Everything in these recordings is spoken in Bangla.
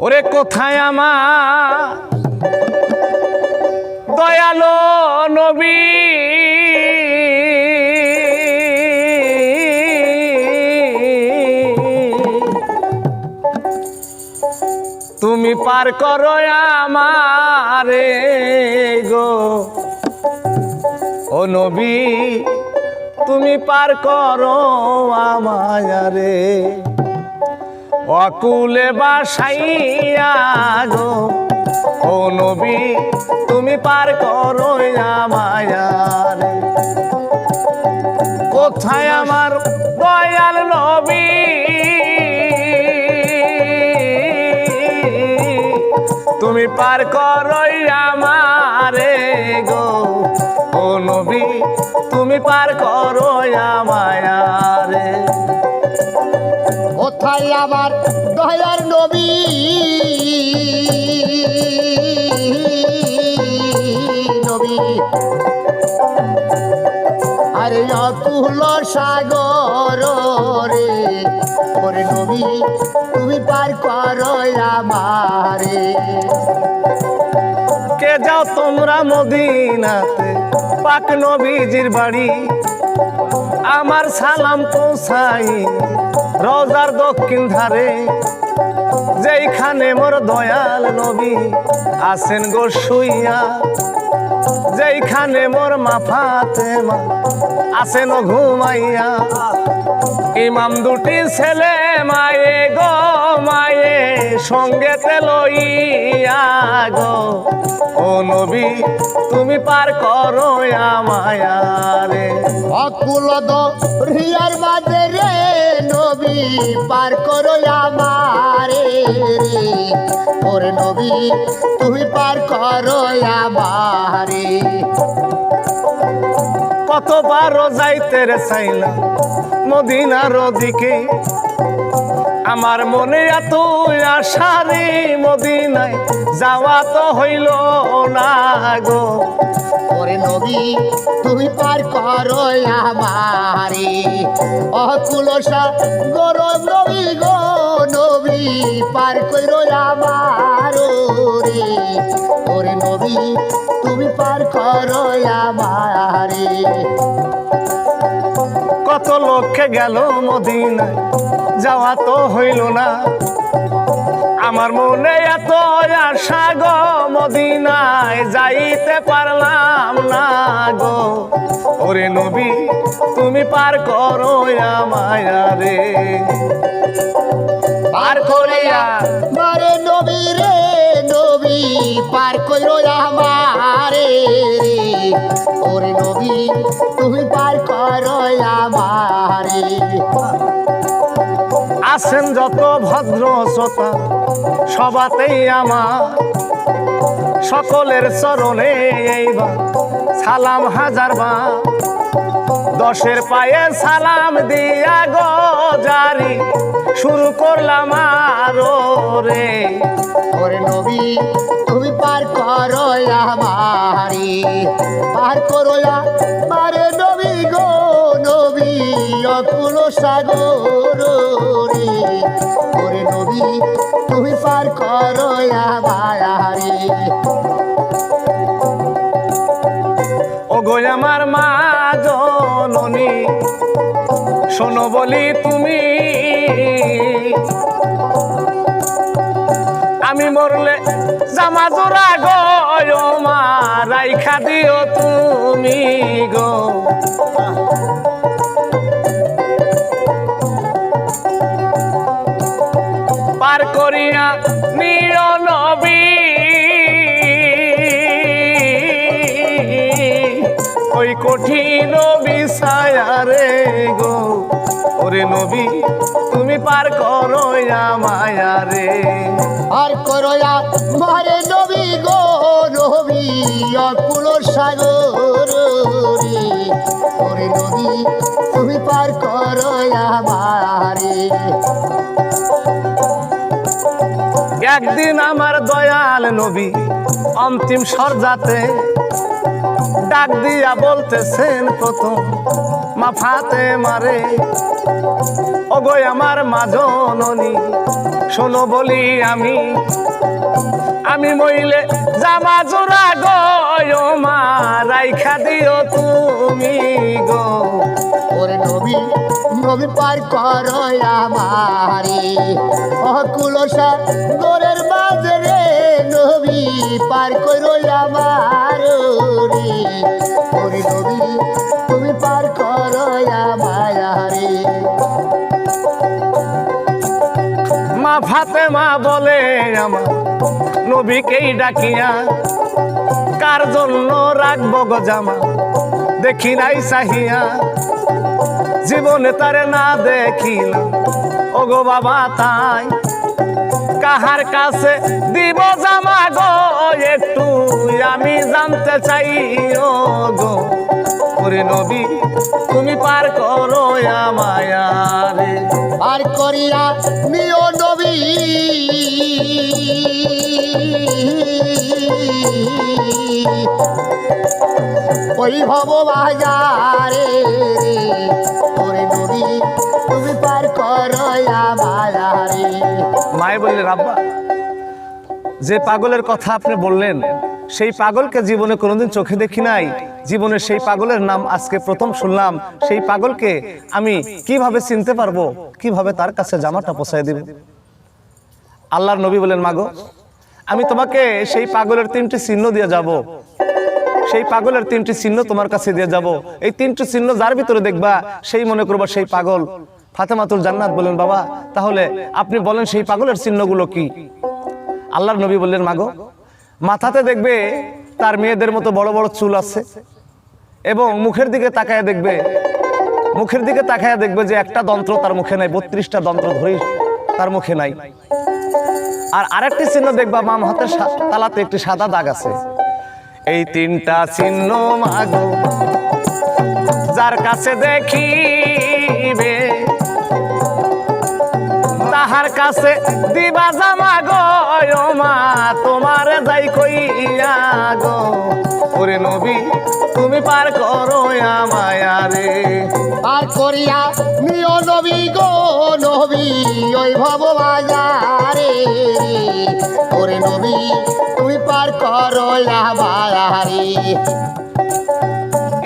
ওরে কোথায় আমার? দয়ালো নবী। তুমি পার করো আমারে গো। ও নবী, তুমি পার করো আমায়ারে। অকুলে বাসাইয়া গো, ও নবী, তুমি পার করো আমায়ারে কোথায় আমার দয়াল নবী? তুমি পার করো আমারে গো, ও নবী, তুমি পার করো কোথায় আমার দয়ার নবী। নবী। আরে অতুল সাগর রে, ওরে নবী, তুমি পার করো আমারে। কে যাও তোমরা মদিনাতে? পাক নবীজির বাড়ি। আমার সালাম পৌঁছাই রজার দক্ষিণ ধারে। যেইখানে মোর দয়াল নবী আসেন গো শুইয়া। যেইখানে মোর মাফাতে মা আসেন ঘুমাইয়া। ইমাম দুটি ছেলে মায়ে গো মায়ে সঙ্গে লইয়া গো। ও নবী তুমি পার করো আমায়ারে অকুল রিয়ার মাঝে রে নবী পার করো আমারে ওরে নবী তুমি পার করো আমারে। কতবারও যাইতে রে চাইলাম মদিনার দিকে আমার মনে এত আশারে মদিনায়, যাওয়া তো হইল না গো। ওরে নবী, তুমি পার করো আমারে। অকুল গরম নবী গো নবী, পার করো আমার রে। ওরে নবী, তুমি পার করো আমারে। কত লক্ষ্যে গেল মদিনায় যাওয়া তো হইল না। আমার মনে এত আশা গো মদিনায় যাইতে পারলাম না গো। ওরে নবী তুমি পার করো আমায়ারে পার করিয়া মারে নবী রে নবী পার কইরো আমারে রে। ওরে নবী, তুমি পার কর আমারে। আছেন যত ভদ্র শ্রোতা, সবাতেই আমার। সকলের চরণে এইবার সালাম হাজার বা দশের পায়ে সালাম দিয়া গো জারি। শুরু করলাম আরও রে। ওরে নবী তুমি পার করো আমারে। পার করো মারে নবী গো নবী অকুল সাগর রে। ওরে নবী তুমি পার করো আমারে। ও গো আমার মা শোনো বলি তুমি। আমি মরলে জামা জোড়া গো মা রাইখা দিও তুমি গো। পার করিয়া নিয় নবী। ওই কঠিন বিষায়ারে নবী তুমি পার করো মায়ারে। আর করয়া মারে নবী গো নবী অকুল সাগর রে। ওরে নবী তুমি পার করয়া মারে একদিন আমার দয়াল নবী অন্তিম সরজাতে ডাক দিয়া বলতেছেন প্রথম মাফাতে মারে অগয় আমার মাজননী শোনো বলি আমি আমি মইলে জামা জোড়া গো মা, রাইখা দিও তুমি গো। ওরে নবী নবী পার করো আমারে। অকুলসা মাঝে রে নবী পার করো আমার রে। ওরে নবী, তুমি পার করো আমারে। মা ফাতে মা বলে আমার নবীকেই ডাকিয়া, কার জন্য রাখব গো জামা? দেখি নাই চাহিয়া জীবনে তারে না দেখিলাম। ওগো বাবা, তাই কাহার কাছে দিব জামা গো? একটু আমি জানতে চাই ও গো ওরে নবী, তুমি পার করো আমায়ারে আর করিয়া নিও নবী। ওই ভব বাজারে মায়ে বললেন, আব্বা, যে পাগলের কথা আপনি বললেন, সেই পাগলকে জীবনে কোনোদিন চোখে দেখি নাই। জীবনে সেই পাগলের নাম আজকে প্রথম শুনলাম। সেই পাগলকে আমি কীভাবে চিনতে পারব? কীভাবে তার কাছে জামাটা পোষায় দিব? আল্লাহর নবী বলেন মাগো, আমি তোমাকে সেই পাগলের তিনটি চিহ্ন দিয়ে যাব। সেই পাগলের তিনটি চিহ্ন তোমার কাছে দিয়ে যাব। এই তিনটি চিহ্ন যার ভিতরে দেখবা, সেই মনে করবা সেই পাগল। ফাতেমাতুল জান্নাত বলেন, বাবা। তাহলে আপনি বলেন সেই পাগলের চিহ্নগুলো কি? আল্লাহর নবী বললেন, মাগো, মাথাতে দেখবে তার মেয়েদের মতো বড় বড় চুল আছে এবং মুখের দিকে তাকায় দেখবে, মুখের দিকে তাকায় দেখবে যে একটা যন্ত্র তার মুখে নাই, বত্রিশটা দন্ত্র ধরে তার মুখে নাই। আর আরেকটি চিহ্ন দেখবা মাম হাতের তালাতে একটি সাদা দাগ আছে। এই তিনটা চিহ্ন, মাগো, যার কাছে দেখিবে তাহার কাছে দিবা জামা গো ও মা তোমার যাই কইয়া গো। ওরে নবী তুমি পার করো আমায়ারে আর করিয়া নিও নবী গো নবী ওই ভব বাজারে ওরে নবী তুমি পার করো আমারে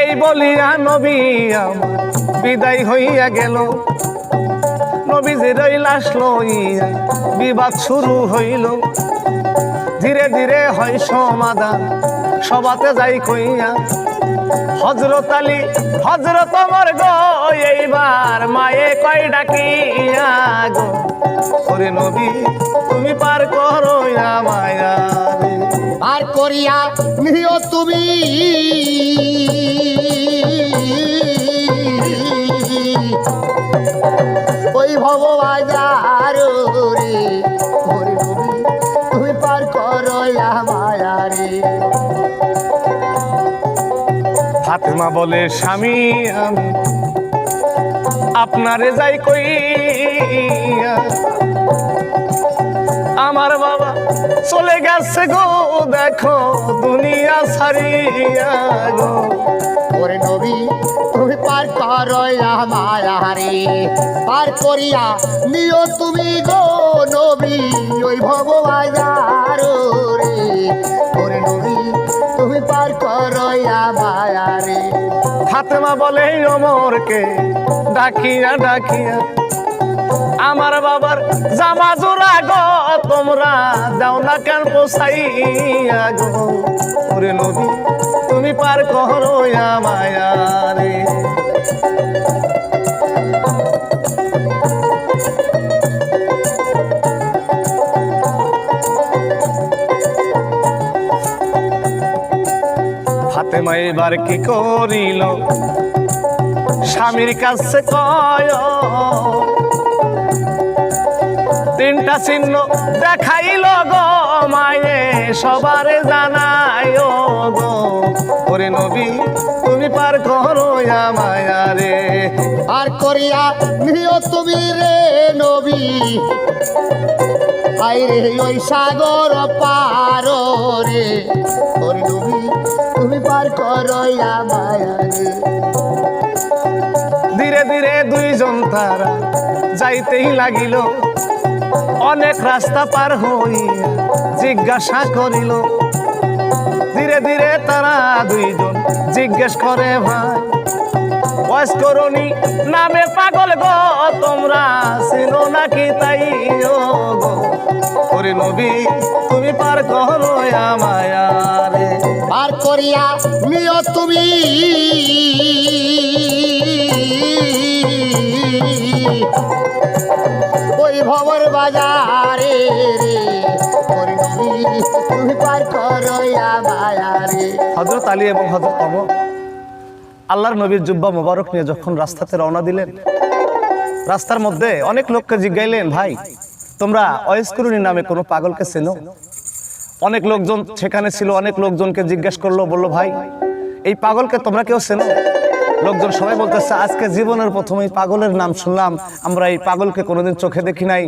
এই বলিয়া নবী আমার বিদায় হইয়া গেল। নবীজির লাশ লইয়া বিবাদ শুরু হইল। ধীরে ধীরে হয় সমাধান সবাতে যাই কইয়া হজরত আলী হজরত আমার গো, এইবার মায়ে কয় ডাকিয়া গো। ওরে নবী, তুমি পার করো মায়া আর করিয়া নিও তুমি। ফাতেমা বলে, স্বামী আমি আপনারে যাই কইয়া আমার বাবা চলে গেছে গো, দেখো দুনিয়া ছাড়িয়া গো। নবী, তুমি পার করো আমারে পার করিয়া নিও তুমি গো নবী, ওই ভব ফাতেমা বলে অমরকে ডাকিয়া ডাকিয়া, আমার বাবার জামা জোড়া গো, তোমরা দাও না কেন পোসাইয়া গো? নবী, তুমি পার করো মায়া রে। ফাতেমা এবার কি করিল? স্বামীর কাছে কয়, তিনটা চিহ্ন দেখাইল গো মায়ে, সবারে জানায় গো। ওরে নবী, তুমি পার করো মায়া রে। আর করিয়া নিও তুমি রে নবী। আই রে, ওই সাগর পার রে। ওরে নবী ধীরে ধীরে দুইজন তারা যাইতেই লাগিল। অনেক রাস্তা পার হইয়া জিজ্ঞাসা করিল, ধীরে ধীরে তারা দুইজন জিজ্ঞেস করে ভাই বয়স করনি নামে পাগল গো তোমরা চিনো নাকি তাই? ও গো ওরে নবী তুমি পার করো আমায়ারে পার করিয়া নিও তুমি। ওই ভবর বাজারে রে তুমি পার করো মায়ারে হজরত আলী এবং হজরত অমর। আল্লাহর নবীর জুব্বা মোবারক নিয়ে যখন রাস্তাতে রওনা দিলেন, রাস্তার মধ্যে অনেক লোককে জিজ্ঞাইলেন, ভাই, তোমরা অয়েস্করুণী নামে কোনো পাগলকে চেনো? অনেক লোকজন সেখানে ছিল, অনেক লোকজনকে জিজ্ঞেস করল, বলল, ভাই, এই পাগলকে তোমরা কেউ চেনো? লোকজন সবাই বলতেছে, আজকে জীবনের প্রথম এই পাগলের নাম শুনলাম, আমরা এই পাগলকে কোনোদিন চোখে দেখি নাই।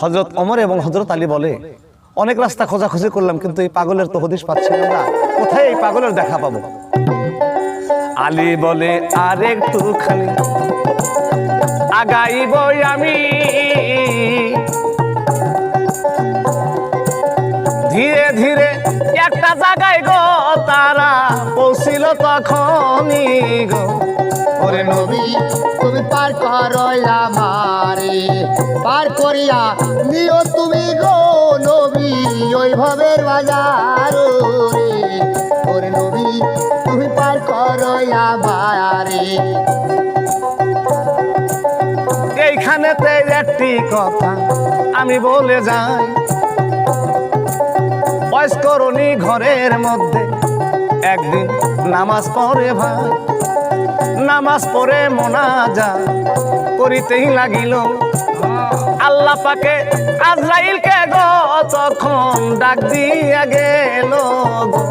হজরত অমর এবং হজরত আলী বলে, অনেক রাস্তা খোঁজাখুঁজি করলাম, কিন্তু এই পাগলের তো হদিস পাচ্ছি না কোথায় এই পাগলের দেখা পাবো? আলী বলে আর একটু খালি আগাইব আমি। ধীরে ধীরে একটা জায়গায় গো, তারা পৌঁছিল তখনই গো। ওরে নবী, তুমি পার করো আমারে, পার করিয়া নিও তুমি গো নবী, ওই ভবের বাজার রে নবী তুমি পার করো আমারে এইখানেতে একটি কথা আমি বলে যাই। বয়স্করণী ঘরের মধ্যে একদিন নামাজ পড়ে ভাই। নামাজ পড়ে মোনাজা করিতেই লাগিল। আল্লাহ পাকে আজরাইলকে গো তখন ডাক দিয়া গেল গো।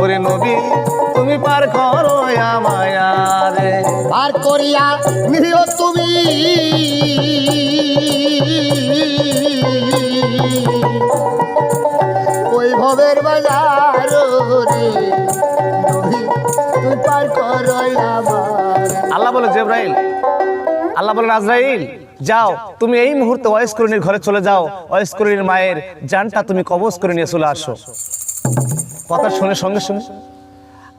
ওরে নবী তুমি পার করো আমায়ারে পার করিয়া নিও তুমি। আল্লাহ বলেন, আজরাইল, যাও, তুমি এই মুহূর্তে ওয়েস্করণীর ঘরে চলে যাও। ওয়েস্করণীর মায়ের জানটা তুমি কবজ করে নিয়ে চলে আসো। কথা শুনে, সঙ্গে শুনে,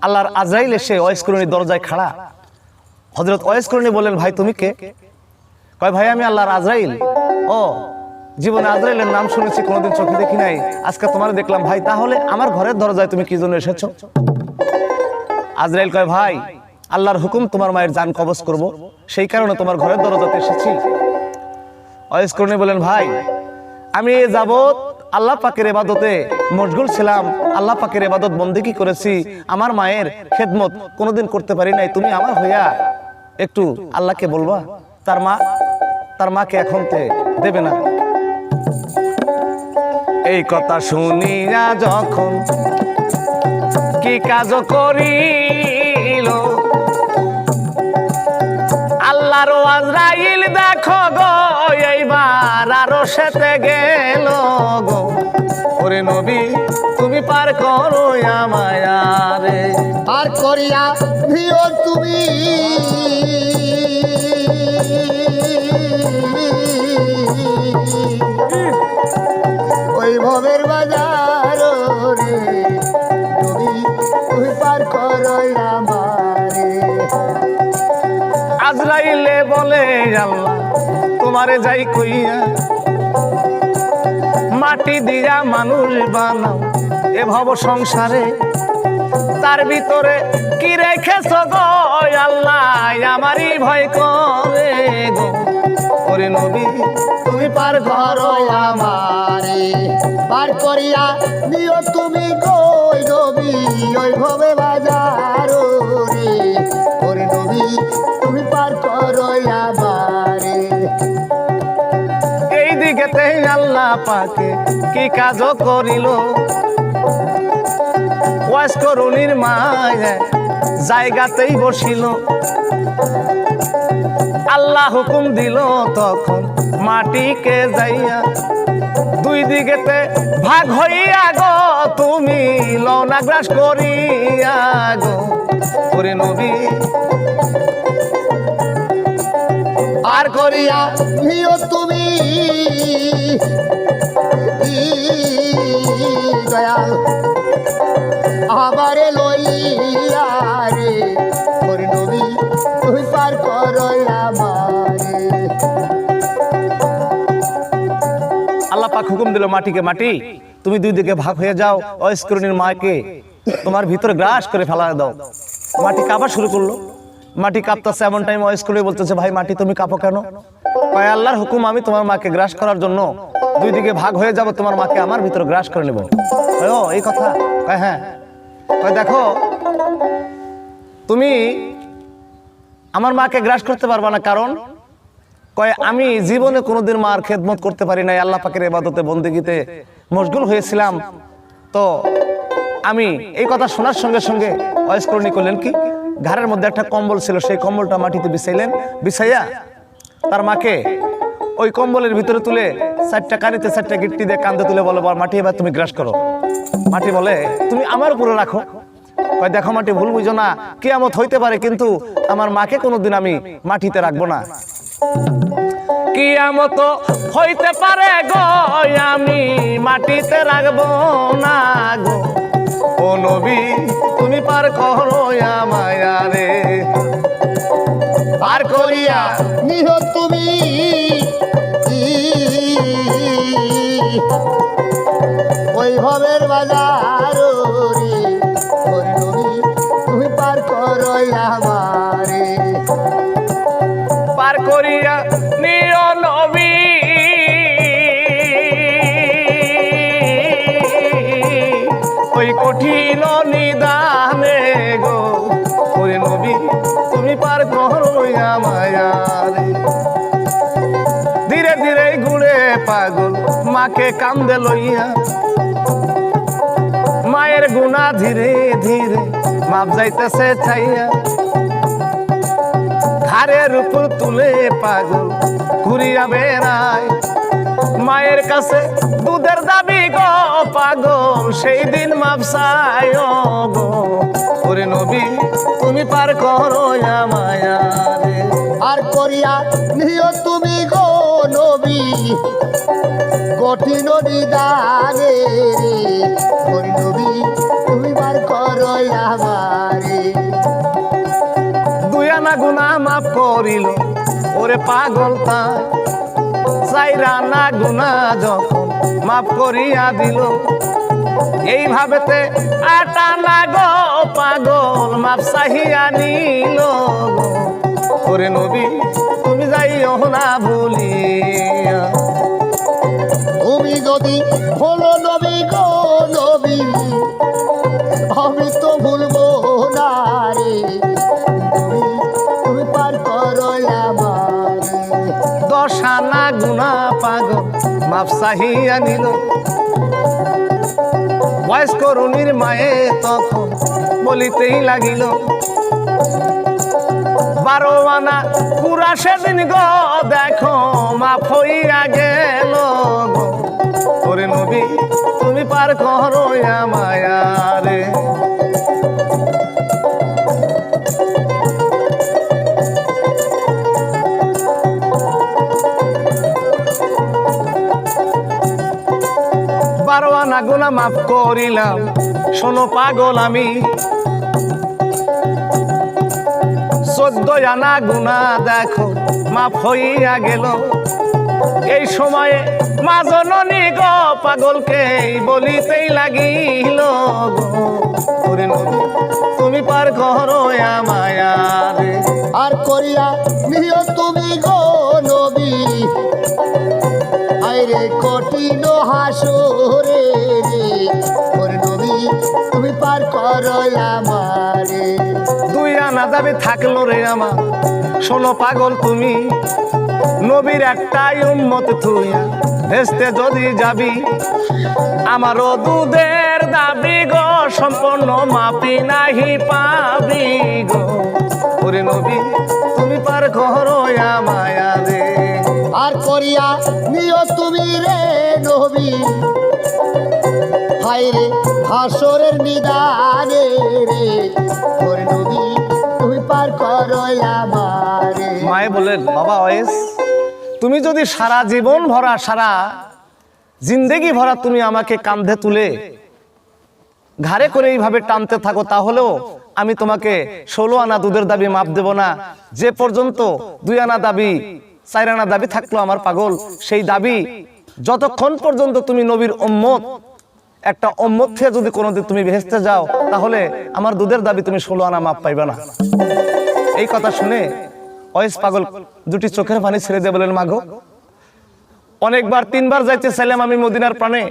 আল্লাহর আজরাইল এসে ওয়েস্করণীর দরজায় খাড়া। হজরত ওয়েস্করণী বলেন ভাই, তুমি কে? কয়, ভাই, আমি আল্লাহর আজরাইল। ও, জীবনে আজরাইলের নাম শুনেছি, কোনোদিন চোখে দেখি নাই। আজকে তোমার দেখলাম, ভাই, তাহলে আমার ঘরের দরজায় তুমি কি জন্য এসেছ? আজরাইল কয়, ভাই আল্লাহর হুকুম তোমার মায়ের জান কবজ করব। সেই কারণে তোমার ঘরের দরজাতে এসেছি। অয়েস বলেন, ভাই, আমি এ যাবৎ আল্লাহ পাকের এবাদতে মশগুল ছিলাম। আল্লাহ পাকের এবাদত বন্দিকি করেছি? আমার মায়ের খেদমত কোনোদিন করতে পারি নাই। তুমি আমার হইয়া একটু আল্লাহকে বলবা? তার মা, তার মাকে এখন তে দেবে না। এই কথা শুনি শুনিয়া যখন কি কাজ করিল আল্লাহর আজরাইল দেখো গো এইবার আরও সেতে গেল গো। ওরে নবী তুমি পার করো আমায়ারে পার করিয়া নিও তুমি। ওই ভবের বাজার বলে, আল্লাহ, তোমারে যাই কইয়া মাটি দিয়া মানুষ বানাও। এ ভব সংসারে, তার ভিতরে কি রেখেছ গো? আল্লাহ, আমারই ভয় করে গো। ওরে নবী, তুমি পার ঘর আমারে, পার করিয়া নিও তুমি গই নবী, ওই ভবে বাজার এই দিকেতে আল্লাহ পাকে, কি কাজ করিল? ওয়াস করুণীর মায় জায়গাতেই বসিল। আল্লাহ হুকুম দিল তখন মাটিকে যাইয়া দুই দিকেতে ভাগ হইয়া গো, তুমি লনা গ্রাস করিয়া গো। ওরে নবী পার করিয়া নিও তুমি। দয়াল, আমারে লইয়া হুকুম দিল মাটিকে মাটি। তুমি দুই দিকে ভাগ হয়ে যাও, অস্করণীর মাকে। তোমার ভিতরে গ্রাস করে ফেলা দাও। মাটি কাঁপা শুরু করল। মাটি কাঁপতেছে এমন টাইম অস্করণী বলতেছে, ভাই, মাটি তুমি কাঁপো কেন? কয় আল্লাহর হুকুম আমি তোমার মাকে গ্রাস করার জন্য দুই দিকে ভাগ হয়ে যাব, তোমার মাকে আমার ভিতরে গ্রাস করে নেব। এই কথা? হ্যাঁ। দেখো, তুমি আমার মাকে গ্রাস করতে পারবা না, কারণ কয় আমি জীবনে কোনোদিন মার খেদমত করতে পারি নাই আল্লাহ পাকের এবাদতে বন্দিগিতে মশগুল হয়েছিলাম। তো আমি এই কথা শোনার সঙ্গে সঙ্গে অয়স্করণী করলেন কি? ঘরের মধ্যে একটা কম্বল ছিল সেই কম্বলটা মাটিতে বিছাইলেন বিছাইয়া তার মাকে ওই কম্বলের ভিতরে তুলে চারটা কানিতে চারটা গিট্টি দিয়ে কান্দে তুলে বলো "বাবা, মাটি এবার তুমি গ্রাস করো। মাটি বলে তুমি আমার উপরে রাখো। কয় দেখো মাটি ভুল বুঝো না কেয়ামত হইতে পারে কিন্তু আমার মাকে কোনোদিন আমি মাটিতে রাখব না। কিয়ামত হইতে পারে গো, আমি মাটিতে রাখব না গো। ও নবী, তুমি পার করো মায়া রে। পার করিয়া নিও তুমি। ওই ভবের বাজার কঠিন নিদানে গো। ওরে নবী, তুমি পার করো মায়া রে ধীরে ধীরে ঘুরে পাগল, মাকে কান্দে লইয়া। মায়ের গুণা ধীরে ধীরে মাপ যাইতেছে চাইয়া ঘাড়ের উপর তুলে পাগল ঘুরিয়া বেড়ায়। মায়ের কাছে দুধের গো পাগল সেই দিন মাপসায় গো। ওরে নবী তুমি পার করো মায়া আর করিয়া নিও তুমি গো নবী। কঠিন নিদানে রে। ওর নবী তুমি পার করো আমারে দুই আনা গুনা মাফ করিল ওরে পাগল তাই। চাইরা না গুনা যখন মাফ করিয়া দিল। এইভাবেতে আটা না পাগল চাহিয়া নিল নবী, তুমি যাইও না ভুলিয়া তুমি যদি হলো নবী গো, নবী, আমি তো ভুলবো মাপ চাহিয়া নিল বয়স করুণীর মায়ে তখন বলিতেই লাগিল, বারো আনা পুরা সেদিন গো, দেখো, মাফ হইয়া গেল ওরে নবী, তুমি পার করো মায়া রে আনা গুনা মাফ করিলাম। শোনো পাগল আমি। চোদ্দ আনা গুনা দেখো, মাফ হইয়া গেল। এই সময়ে মা জননী গো, পাগলকে বলিতেই লাগিল তুমি পার করো মায়া আর করিয়া তুমি গো নবী আইরে কঠিন হাসরে রে। ওর নবী, তুমি পার করো আমারে। দুই আনা দাবি থাকল রে আমার। শোনো পাগল তুমি, নবীর একটাই উম্মত থুইয়া ভেস্তে যদি যাবি, আমারও দুধের দাবি গো, সম্পূর্ণ মাপি নাহি পাবি গো। ওরে নবী, তুমি পার করো মায়া রে। আর করিয়া নিও তুমি রে নবী। হাই রে, হাসরের নিদানে রে, ওর নবী তুমি পার করো আমারে। মায়ে বলে বললেন, বাবা ওয়েস, তুমি যদি সারা জীবন ভরা, সারা জিন্দেগি ভরা তুমি আমাকে কান্ধে তুলে ঘাড়ে করে এইভাবে টানতে থাকো, তাহলেও আমি তোমাকে ষোলো আনা দুধের দাবি মাপ দেব না। যে পর্যন্ত দুই আনা দাবি চার আনা দাবি থাকল আমার পাগল। সেই দাবি যতক্ষণ পর্যন্ত তুমি নবীর উম্মত, একটা উম্মত থেকে যদি কোনোদিন তুমি ভেস্তে যাও, তাহলে আমার দুধের দাবি তুমি ষোলো আনা মাপ পাইবে না। এই কথা শুনে অয়েস পাগল দুটি চোখের পানি ছেড়ে দিয়ে বলেন মাগো, অনেকবার তিনবার যাইতে চাইলাম আমি মদিনার প্রাণে।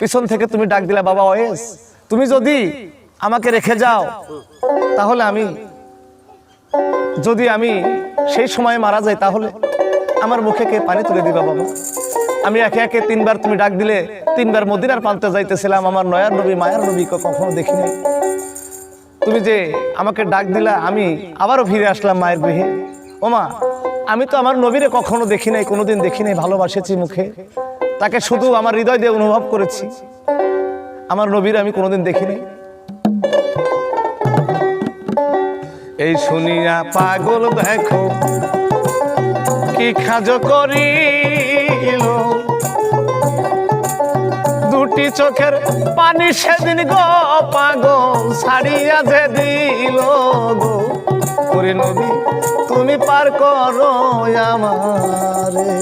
পিছন থেকে তুমি ডাক দিলা, বাবা ওয়েস তুমি যদি আমাকে রেখে যাও, তাহলে আমি যদি আমি সেই সময় মারা যাই, তাহলে আমার মুখে কে পানি তুলে দিবা বাবা আমি একে একে তিনবার তুমি ডাক দিলে, তিনবার মদিনার প্রান্তে যাইতেছিলাম, আমার নয়ার নবী, মায়ার নবীকে কখনো দেখি নাই। তুমি যে আমাকে ডাক দিলা, আমি আবারও ফিরে আসলাম মায়ের গৃহে। ওমা আমি তো আমার নবীরে কখনো দেখি নাই, কোনোদিন দেখি নাই, ভালোবাসেছি মুখে। তাকে শুধু আমার হৃদয় দিয়ে অনুভব করেছি। আমার নবীর আমি কোনোদিন দেখি নাই এই শুনিয়া পাগল দেখো, কি খাজ করিল? দুটি চোখের পানি সেদিন গো পাগল ছাড়িয়া যে দিল গো। নবী, তুমি পার করো আমারে।